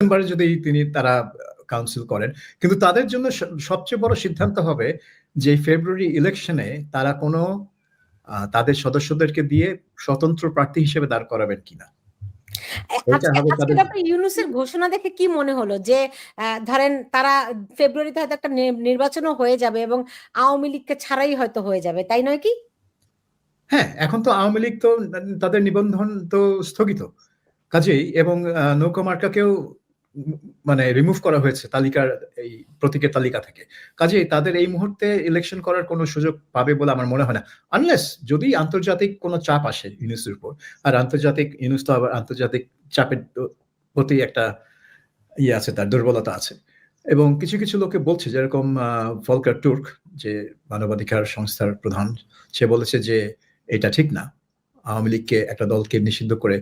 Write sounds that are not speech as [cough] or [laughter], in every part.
ডিসেম্বরে যদি তিনি তারা কাউন্সিল করেন। কিন্তু তাদের জন্য সবচেয়ে বড় সিদ্ধান্ত হবে যে ফেব্রুয়ারি ইলেকশনে তারা কোনো তাদের সদস্যদেরকে দিয়ে স্বতন্ত্র প্রার্থী হিসেবে দাঁড় করাবেন কিনা। ইউনুসের ঘোষণা দেখে কি মনে হলো? যে ধরেন তারা ফেব্রুয়ারিতে হয়তো একটা নির্বাচনও হয়ে যাবে এবং আওয়ামী লীগকে ছাড়াই হয়তো হয়ে যাবে তাই নয় কি? হ্যাঁ এখন তো আওয়ামী লীগ তো তাদের নিবন্ধন তো স্থগিত। কাজেই এবং নৌকা মার্কাকেও মানে রিমুভ করা হয়েছে তালিকার এই প্রতীকের তালিকা থেকে। কাজেই তাদের এই মুহূর্তে ইলেকশন করার কোনো সুযোগ পাবে বলে আমার মনে হয় না। আনলেস যদি আন্তর্জাতিক কোনো চাপ আসে ইউনুসের উপর, আর আন্তর্জাতিক, ইউনুস তো আবার আন্তর্জাতিক চাপের প্রতি একটা ইয়ে আছে, তার দুর্বলতা আছে। এবং কিছু কিছু লোকে বলছে, যেরকম ফলকার টুর্ক যে মানবাধিকার সংস্থার প্রধান, সে বলেছে যে এটা ঠিক না। আওয়ামী লীগকে একটা দলকে নিষিদ্ধ করে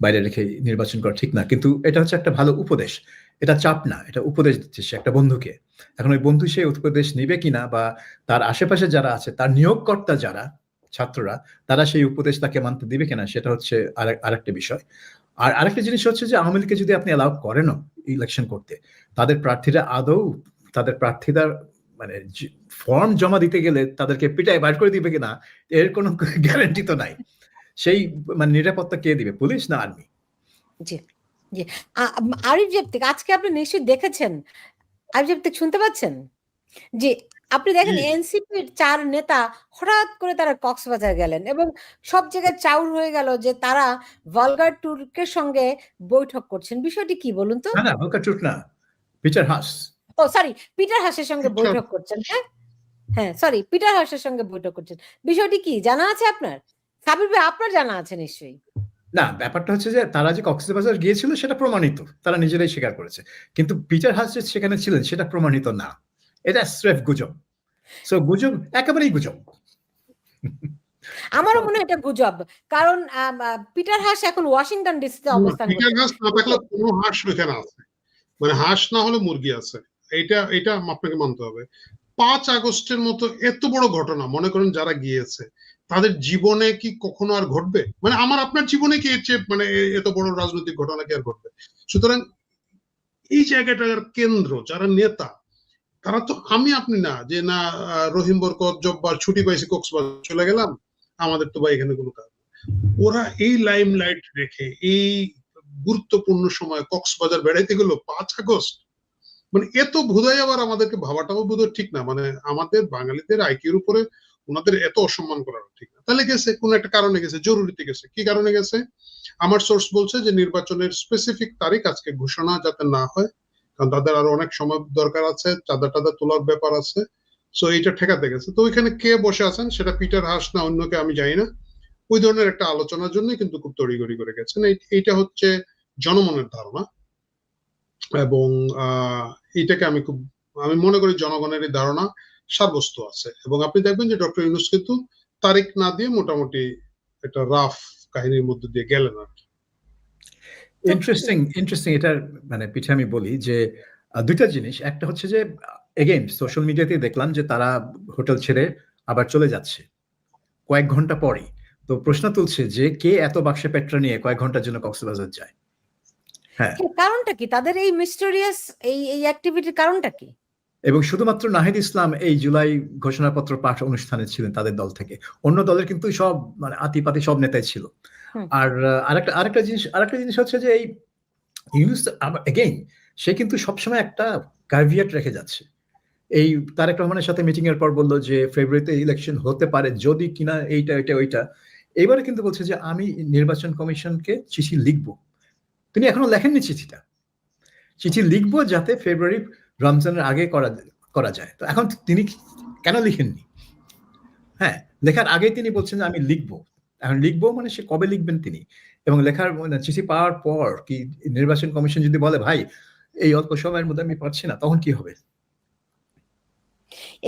বাইরে রেখে নির্বাচন করা ঠিক না। কিন্তু এটা হচ্ছে একটা ভালো উপদেশ। এটা চাপ না, এটা উপদেশ দিচ্ছে সে একটা বন্ধুকে। এখন ওই বন্ধু সেই উপদেশ নিবে কিনা বা তার আশেপাশে যারা আছে, তার নিয়োগকর্তা যারা, ছাত্ররা, তারা সেই উপদেশ তাকে মানতে দিবে কিনা সেটা হচ্ছে আরেক- আরেকটা বিষয়। আর আরেকটা জিনিস হচ্ছে যে আওয়ামী লীগকে যদি আপনি অ্যালাউ করেনও ইলেকশন করতে, তাদের প্রার্থীরা আদৌ, তাদের প্রার্থীরা মানে ফর্ম জমা দিতে গেলে তাদেরকে পিটায় বাইর করে দিবে কিনা, এর কোনো গ্যারান্টি তো নাই। সেই মানে নিরাপত্তা কে দিবে পুলিশ না আর্মি? জি জি। আরিফ জেপ্তিক আজকে আপনি নিশ্চয়ই দেখেছেন। আরিফ জেপ্তিক শুনতে পাচ্ছেন? জি আপনি দেখেন এনসিপির চার নেতা হঠাৎ করে তারা কক্সবাজার গেলেন এবং সব জায়গায় চাউর হয়ে গেল যে তারা ভলগার টুর্কের সঙ্গে বৈঠক করছেন। বিষয়টি কি বলুন তো? না না ভোকা না পিটার হাস। ও সরি পিটার হাসের সঙ্গে। বৈঠক করছেন হ্যাঁ? হ্যাঁ সরি পিটার হাসের সঙ্গে বৈঠক করছেন। বিষয়টি কি জানা আছে আপনার? সাবির ভাই আপনার জানা আছে নিশ্চয়ই। না ব্যাপারটা হচ্ছে যে তারা যে কক্সবাজার গিয়েছিল সেটা প্রমাণিত তারা নিজেরাই স্বীকার করেছে। কিন্তু পিটার হাস সেখানে ছিলেন সেটা প্রমাণিত না। এটা স্রেফ গুজব। সো গুজব একেবারেই গুজব। আমারও মনে হয় এটা গুজব কারণ আহ, পিটার হাস এখন ওয়াশিংটন ডিসিতে অবস্থান পিটার হাঁস না থাকলে কোনো হাঁস এখানে আছে। মানে হাঁস না হলে মুরগি আছে। এটা এটা আপনাকে মানতে হবে। পাঁচ আগস্টের মতো এত বড় ঘটনা মনে করেন যারা গিয়েছে তাদের জীবনে কি কখনো আর ঘটবে? মানে আমার, আপনার জীবনে কি এর চেয়ে মানে এত বড় রাজনৈতিক ঘটনা কি আর ঘটবে? সুতরাং এই জায়গাটার কেন্দ্র, যারা নেতা, তারা তো আমি আপনি না, যে না রহিম বরকত, জব্বার ছুটি পাইছি, কক্সবাজার চলে গেলাম, আমাদের তো বা এখানে কোনো কাজ। ওরা এই লাইম লাইট রেখে, এই গুরুত্বপূর্ণ সময় কক্সবাজার বেড়াইতে গেল পাঁচ আগস্ট মানে এত বোধহয় আবার আমাদেরকে ভাবাটাও বোধহয় ঠিক না। মানে আমাদের বাঙালিদের আইকিউর উপরে ওনাদের এত অসম্মান করাটা ঠিক না। তাহলে গেছে কোন একটা কারণে গেছে জরুরিতে গেছে। কি কারণে গেছে? আমার সোর্স বলছে যে নির্বাচনের স্পেসিফিক তারিখ আজকে ঘোষণা যাতে না হয় কারণ তাদের আরও অনেক সময় দরকার আছে চাঁদা টাদা তোলার ব্যাপার আছে সো এইটা ঠেকাতে গেছে। তো ওইখানে কে বসে আছেন সেটা পিটার হাস না অন্যকে আমি জানি না। ওই ধরনের একটা আলোচনার জন্য কিন্তু খুব তড়িগড়ি করে গেছেন। এইটা হচ্ছে জনমনের ধারণা এবং আহ, এইটাকে আমি খুব আমি মনে করি জনগণের ধারণা। সাব্যস্ত আছে। এবং আপনি দেখবেন যে ডক্টর ইউনুস কিন্তু তারিখ না দিয়ে মোটামুটি একটা রাফ কাহিনীর মধ্যে দিয়ে গেলেন আর কি। ইন্টারেস্টিং ইন্টারেস্টিং এটার মানে পিঠে আমি বলি যে দুইটা জিনিস। একটা হচ্ছে যে এগেইন সোশ্যাল মিডিয়াতে দেখলাম যে তারা হোটেল ছেড়ে আবার চলে যাচ্ছে কয়েক ঘণ্টা পরেই। তো প্রশ্ন তুলছে যে কে এত বাক্সে পেট্রা নিয়ে কয়েক ঘণ্টার জন্য কক্সবাজার যায়? হ্যাঁ। কারণটা কি? তাদের এই মিস্টেরিয়াস এই এই অ্যাক্টিভিটির কারণটা কি? এবং শুধুমাত্র নাহিদ ইসলাম এই জুলাই ঘোষণাপত্র পাঠ অনুষ্ঠানে ছিলেন তাদের দল থেকে। অন্য দলের কিন্তু সব মানে আতিপাতি সব নেতাই ছিল। আর আরেকটা আরেকটা জিনিস আরেকটা জিনিস হচ্ছে যে এই ইউনুস এগেইন সে কিন্তু সবসময় একটা ক্যাভিয়েট রেখে যাচ্ছে। এই তারেক রহমানের সাথে মিটিং এর পর বলল যে ফেব্রুয়ারিতে ইলেকশন হতে পারে যদি কিনা এইটা এটা ওইটা। এবারে কিন্তু বলছে যে আমি নির্বাচন কমিশনকে চিঠি লিখব। তিনি এখনও লেখেননি চিঠিটা। চিঠি লিখব যাতে ফেব্রুয়ারি রমজানের আগে করা করা যায়। তো এখন তিনি কেন লিখেননি? হ্যাঁ লেখার আগেই তিনি বলছেন যে আমি লিখব। এখন লিখব মানে সে কবে লিখবেন তিনি? এবং লেখার মানে চিঠি পাওয়ার পর কি নির্বাচন কমিশন যদি বলে, ভাই, এই অল্প সময়ের মধ্যে আমি পারছি না তখন কি হবে?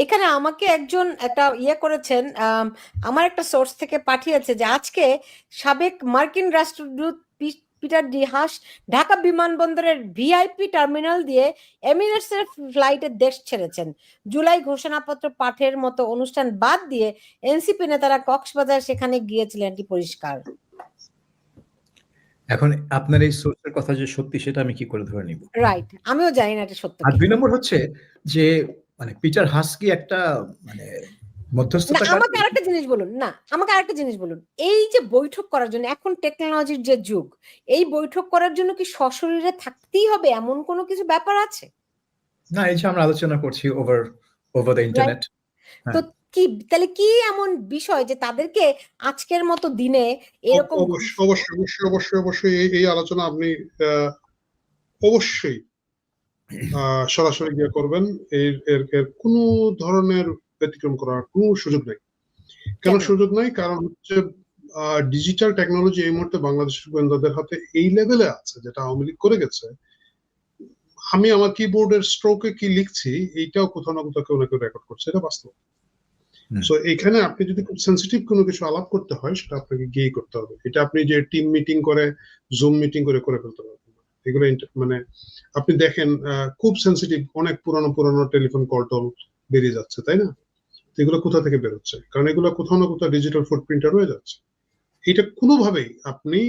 এখানে আমাকে একজন একটা ইয়ে করেছেন আমার একটা সোর্স থেকে পাঠিয়েছে যে আজকে সাবেক মার্কিন রাষ্ট্রদূত পিটার ডি হাস ঢাকা বিমানবন্দরের ভিআইপি টার্মিনাল দিয়ে এমিরেটসের ফ্লাইটে দেশ ছেড়েছেন। জুলাই ঘোষণাপত্র পাঠের মতো অনুষ্ঠান বাদ দিয়ে এনসিপি নেতারা কক্সবাজার সেখানে গিয়েছিলেন এটি পরিষ্কার। এখন আপনার এই সোর্সের কথা যে সত্যি সেটা আমি কি করে ধরে নিব? রাইট আমিও জানি না এটা সত্য আর দুই নম্বর হচ্ছে যে মানে পিটার হাস্কি একটা মানে আমাকে আরেকটা জিনিস বলুন না আমাকে আরেকটা জিনিস বলুন। এই যে বৈঠক করার জন্য এখন টেকনোলজির যে যুগ এই বৈঠক করার জন্য কি সশরীরে থাকতেই হবে? এমন কোনো কিছু ব্যাপার আছে? না এই যে আমরা আলোচনা করছি ওভার ওভার দ্য ইন্টারনেট তো কি তাহলে কি এমন বিষয় যে তাদেরকে আজকের মতো দিনে এরকম অবশ্যই অবশ্যই অবশ্যই অবশ্যই অবশ্যই এই এই আলোচনা আপনি আহ, অবশ্যই আহ, সরাসরি গিয়ে করবেন। এর এর এর কোনো ধরনের ব্যতিক্রম করার কোনো সুযোগ নেই। কেন? সুযোগ নাই? কারণ হচ্ছে ডিজিটাল টেকনোলজি এই মুহূর্তে বাংলাদেশের গোয়েন্দাদের হাতে এই লেভেলে আছে যেটা আওয়ামী লীগ করে গেছে। আমি আমার কিবোর্ডের স্ট্রোকে কি লিখছি এইটাও কোথাও না কোথাও কেউ না কেউ রেকর্ড করছে এটা বাস্তব। সো এখানে আপনি যদি খুব সেন্সিটিভ কোনো কিছু আলাপ করতে হয় সেটা আপনাকে গিয়ে করতে হবে। এটা আপনি যে টিম মিটিং করে জুম মিটিং করে করে ফেলতে পারবেন এগুলো মানে আপনি দেখেন আহ, খুব সেন্সিটিভ অনেক পুরানো পুরানো টেলিফোন কল টল বেরিয়ে যাচ্ছে তাই না? এগুলো কোথা থেকে বেরোচ্ছে। কারণ এগুলো কোথাও না কোথাও ডিজিটাল ফুটপ্রিন্টে রয়ে যাচ্ছে। এটা কোনোভাবেই আপনি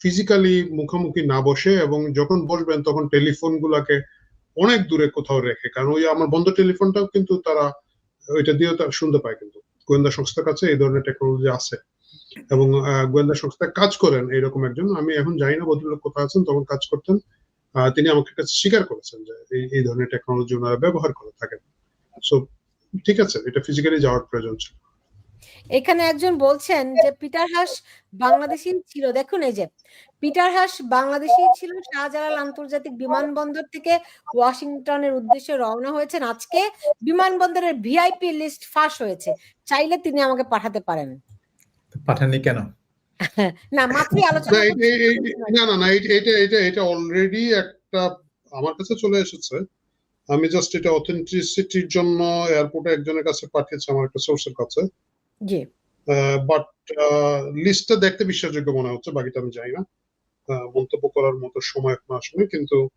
ফিজিক্যালি মুখোমুখি না বসে এবং যখন বসবেন তখন টেলিফোন গুলাকে অনেক দূরে কোথাও রেখে, কারণ ওই আমার বন্ধ টেলিফোনটাও কিন্তু তারা ওইটা দিয়েও তারা শুনতে পায় কিন্তু। গোয়েন্দা সংস্থার কাছে এই ধরনের টেকনোলজি আছে এবং গোয়েন্দা সংস্থায় কাজ করেন এরকম একজন। আমি এখন জানি না ভদ্রলোক কোথায় আছেন, তখন কাজ করতেন। তিনি আমাকে স্বীকার করেছেন যে এই এই ধরনের টেকনোলজি ওনারা ব্যবহার করে থাকেন। সো ঠিক আছে এটা ফিজিক্যালি যাওয়ার প্রয়োজন ছিল। এখানে একজন বলছেন যে পিটার হাস বাংলাদেশি ছিল দেখুন এই যে পিটার হাস বাংলাদেশি ছিল শাহজালাল আন্তর্জাতিক বিমানবন্দর থেকে ওয়াশিংটনের উদ্দেশ্যে রওনা হয়েছেন। আজকে বিমানবন্দরের ভিআইপি লিস্ট ফাঁস হয়েছে চাইলে তিনি আমাকে পাঠাতে পারেন। পাঠাননি কেন? [laughs] না মাত্রই আলোচনা না না না এটা এটা এটা অলরেডি একটা আমার কাছে চলে এসেছে। আমি জাস্ট এটা অথেন্টিসিটির জন্য এয়ারপোর্টে একজনের কাছে পাঠিয়েছি আমার একটা সোর্সের কাছে। জি। বাট লিস্টটা দেখতে বিশ্বাসযোগ্য মনে হচ্ছে বাকিটা আমি জানি না। মন্তব্য করার মতো সময় এখন আসেনি কিন্তু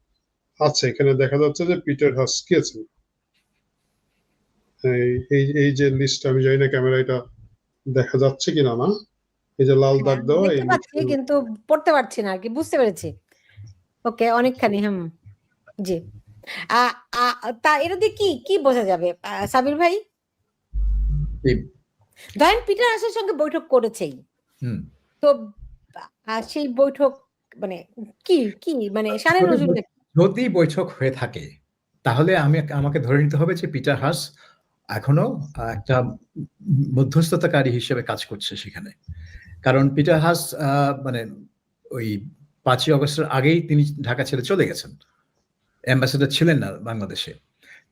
আছে এখানে দেখা যাচ্ছে যে পিটার হাস কি এই এই- যে লিস্ট আমি জানি না ক্যামেরা এটা দেখা যাচ্ছে কিনা না। এই যে লাল দাগ দেওয়া কিন্তু পড়তে পারছি না আর কি বুঝতে পেরেছি। ওকে অনেকখানি হুম জি। তা এটা দিয়ে কি কি বোঝা যাবে? সাবির ভাই? ধরেন পিটার সঙ্গে বৈঠক করেছেই। তো সেই বৈঠক মানে কি কি মানে যদি নজরুল যদি বৈঠক হয়ে থাকে তাহলে আমি আমাকে ধরে নিতে হবে যে পিটার হাস এখনও একটা মধ্যস্থতাকারী হিসেবে কাজ করছে সেখানে। কারণ পিটার হাস মানে ওই পাঁচই অগস্টের আগেই তিনি ঢাকা ছেড়ে চলে গেছেন। অ্যাম্বাসেডর ছিলেন না বাংলাদেশে।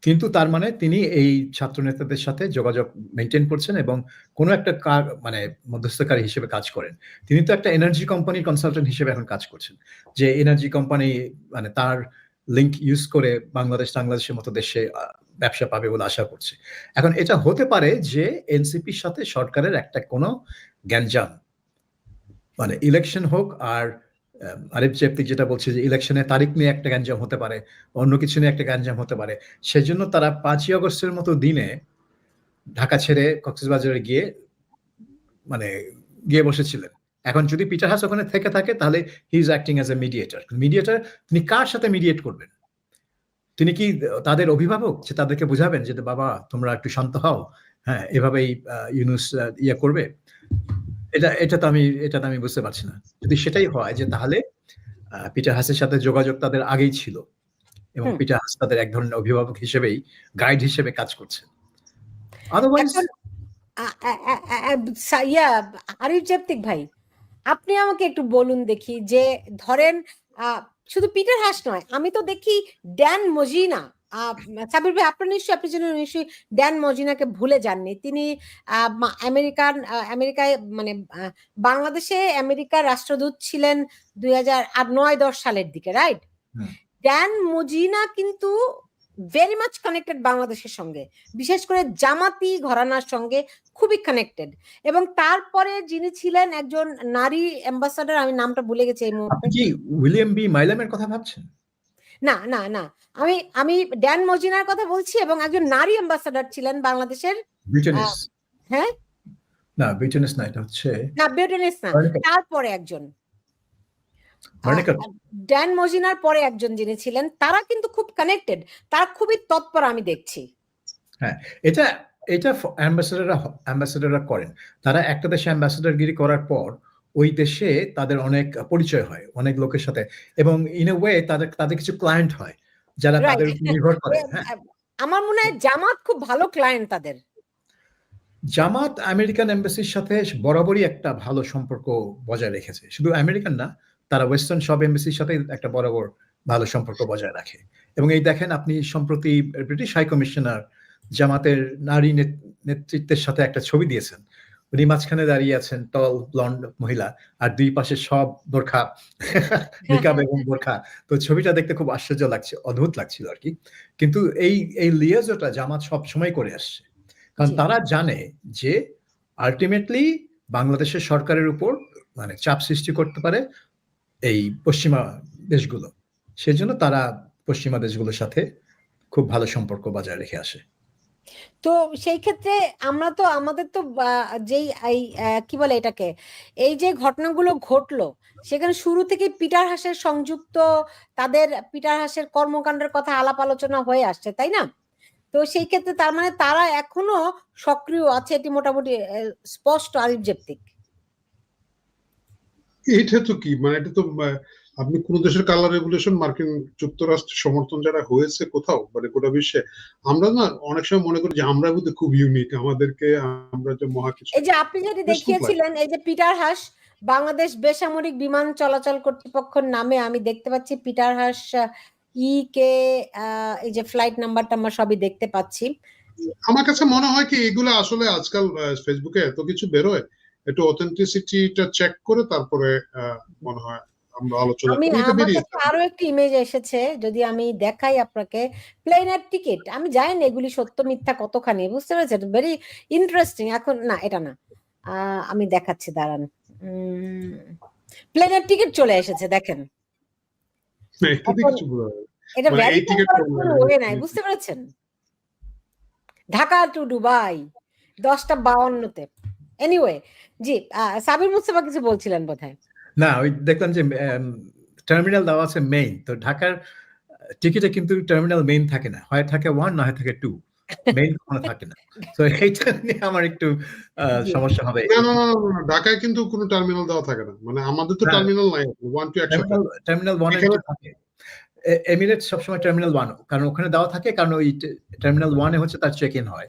কিন্তু তার মানে তিনি এই ছাত্র নেতাদের সাথে যোগাযোগ মেনটেন করছেন এবং কোনো একটা কার- মানে মধ্যস্থকারী হিসেবে কাজ করেন। তিনি তো একটা এনার্জি কোম্পানির কনসালটেন্ট হিসেবে এখন কাজ করছেন। যে এনার্জি কোম্পানি মানে তার লিঙ্ক ইউজ করে বাংলাদেশ বাংলাদেশের মতো দেশে ব্যবসা পাবে বলে আশা করছে। এখন এটা হতে পারে যে এনসিপির সাথে সরকারের একটা কোনো গ্যাঞ্জাম মানে ইলেকশন হোক আর আরিফ জেপ্তি যেটা বলছে যে ইলেকশনের তারিখ নিয়ে একটা গ্যাঞ্জাম হতে পারে, অন্য কিছু নিয়ে একটা গ্যাঞ্জাম হতে পারে। সেজন্য তারা পাঁচই আগস্টের মতো দিনে ঢাকা ছেড়ে কক্সবাজারে গিয়ে মানে গিয়ে বসেছিলেন। এখন যদি পিটার হাস ওখানে থেকে থাকে, তাহলে he is acting as a mediator mediator তিনি কার সাথে মিডিয়েট করবেন? তিনি কি তাদের অভিভাবক যে তাদেরকে বুঝাবেন যে, বাবা, তোমরা একটু শান্ত হও হ্যাঁ এভাবেই ইউনুস ইয়ে করবে? এটা এটা তো আমি এটা তো আমি বুঝতে পারছি না। যদি সেটাই হয় যে তাহলে পিটার হাসের সাথে যোগাযোগ তাদের আগেই ছিল এবং পিটার হাস তাদের এক ধরনের অভিভাবক হিসেবেই গাইড হিসেবে কাজ করছে। আদারওয়াইজ ইয়া আরিফ জেপ্তিক ভাই আপনি আমাকে একটু বলুন দেখি যে ধরেন আহ, শুধু পিটার হাস নয় আমি তো দেখি ড্যান মজিনা সাবির ভাই আপনার নিশ্চয়ই আপনি যেন নিশ্চয়ই ড্যান মজিনাকে ভুলে যাননি। তিনি আমেরিকান আমেরিকায় মানে বাংলাদেশে আমেরিকার রাষ্ট্রদূত ছিলেন দুই হাজার নয় দশ সালের দিকে রাইট ড্যান মজিনা কিন্তু ভেরি মাচ কানেক্টেড বাংলাদেশের সঙ্গে। বিশেষ করে জামাতি ঘরানার সঙ্গে খুবই কানেক্টেড এবং তারপরে যিনি ছিলেন একজন নারী অ্যাম্বাসাডার আমি নামটা ভুলে গেছি এই মুহূর্তে। উইলিয়াম বি মাইলামের কথা ভাবছেন? না না না। আমি আমি ড্যান মজিনার কথা বলছি এবং একজন নারী অ্যাম্বাসাডার ছিলেন বাংলাদেশের হ্যাঁ? না ব্রিটেনিস না এটা হচ্ছে না বেডেনিস না তারপরে একজন। ড্যান মজিনার পরে একজন যিনি ছিলেন তারা কিন্তু খুব কানেক্টেড তারা খুবই তৎপর আমি দেখছি। এটা এটা অ্যাম্বাসেডাররা অ্যাম্বাসেডাররা করেন। তারা একটা দেশে অ্যাম্বাসেডারগিরি করার পর ওই দেশে তাদের অনেক পরিচয় হয় অনেক লোকের সাথে। এবং ইন এ ওয়ে তাদের তাদের কিছু ক্লায়েন্ট হয় যারা তাদের উপর নির্ভর করে [laughs] হ্যাঁ। আমার মনে হয় জামাত খুব ভালো ক্লায়েন্ট তাদের। জামাত আমেরিকান এম্বাসির সাথে বরাবরই একটা ভালো সম্পর্ক বজায় রেখেছে। শুধু আমেরিকান না তারা ওয়েস্টার্ন সব এম্বাসির সাথে একটা বরাবর ভালো সম্পর্ক বজায় রাখে। এবং এই দেখেন আপনি সম্প্রতি ব্রিটিশ হাই কমিশনার জামাতের নারী নেত- নেতৃত্বের সাথে একটা ছবি দিয়েছেন। উনি মাঝখানে দাঁড়িয়ে আছেন টল ব্লন্ড মহিলা আর দুই পাশে সব বোরখা নিকাব এবং বোরখা। তো ছবিটা দেখতে খুব আশ্চর্য লাগছে অদ্ভুত লাগছিল আর কি। কিন্তু এই এই লিয়াজোটা জামাত সব সময় করে আসছে। কারণ তারা জানে যে আলটিমেটলি বাংলাদেশের সরকারের উপর মানে চাপ সৃষ্টি করতে পারে এই পশ্চিমা দেশগুলো। সেজন্য তারা পশ্চিমা দেশগুলোর সাথে খুব ভালো সম্পর্ক বজায় রেখে আসে। তো সেই ক্ষেত্রে আমরা তো, আমাদের তো যেই কি বলে এটাকে? এই যে ঘটনাগুলো ঘটলো, সেখানে শুরু থেকে পিটার হাসের সংযুক্ত, তাদের পিটার হাসের কর্মকাণ্ডের কথা আলাপ আলোচনা হয়ে আসছে, তাই না? তো সেই ক্ষেত্রে তার মানে তারা এখনও সক্রিয় আছে এটি মোটামুটি স্পষ্ট আরিফ জেপ্তিক? এটা তো কি? মানে এটা তো আপনি কোন দেশের কালার রেগুলেশন মার্কিন যুক্তরাষ্ট্রের সমর্থন যারা হয়েছে কোথাও মানে গোটা বিশ্বে আমরা না অনেক সময় মনে করি যে আমরা বোধহয় খুব ইউনিক আমাদেরকে আমরা যে মহা কিছু এই যে আপনি যেটি দেখিয়েছিলেন এই যে পিটার হাস বাংলাদেশ বেসামরিক বিমান চলাচল কর্তৃপক্ষের নামে আমি দেখতে পাচ্ছি পিটার হাস ই কে এই যে ফ্লাইট নাম্বারটা আমরা সবই দেখতে পাচ্ছি। আমার কাছে মনে হয় কি এগুলো আসলে আজকাল ফেসবুকে এত কিছু বেরোয় একটু অথেন্টিসিটিটা চেক করে তারপরে মনে হয় আমরা আলোচনা আমি আমার কাছে আরও একটি ইমেজ এসেছে যদি আমি দেখাই আপনাকে প্লেনের টিকিট আমি জানি না এগুলি সত্য মিথ্যা কতখানি বুঝতে পেরেছেন? ভেরি ইন্টারেস্টিং এখন না এটা না। আমি দেখাচ্ছি দাঁড়ান। প্লেনের টিকিট চলে এসেছে দেখেন। এটা মানে নাই বুঝতে পেরেছেন? ঢাকা টু দুবাই দশটা বাউন্নতে। এনিওয়ে জি সাবির মুস্তফা কিছু বলছিলেন বোধহয়। না ওই দেখলাম যে টার্মিনাল দেওয়া আছে মেইন তো ঢাকার টিকিটে কিন্তু টার্মিনাল মেইন থাকে না। হয় থাকে ওয়ান না হয় থাকে টু মেইন কোনো থাকে না। তো এইটা নিয়ে আমার একটু আহ, সমস্যা হবে। ঢাকায় কিন্তু কোনো টার্মিনাল দেওয়া থাকে না। মানে আমাদের তো টার্মিনাল নাই। ওয়ান টু টার্মিনাল ওয়ান থাকে। এমিরেটস সবসময় টার্মিনাল ওয়ান কারণ ওখানে দেওয়া থাকে কারণ ওই টার্মিনাল ওয়ানে হচ্ছে তার চেক ইন হয়।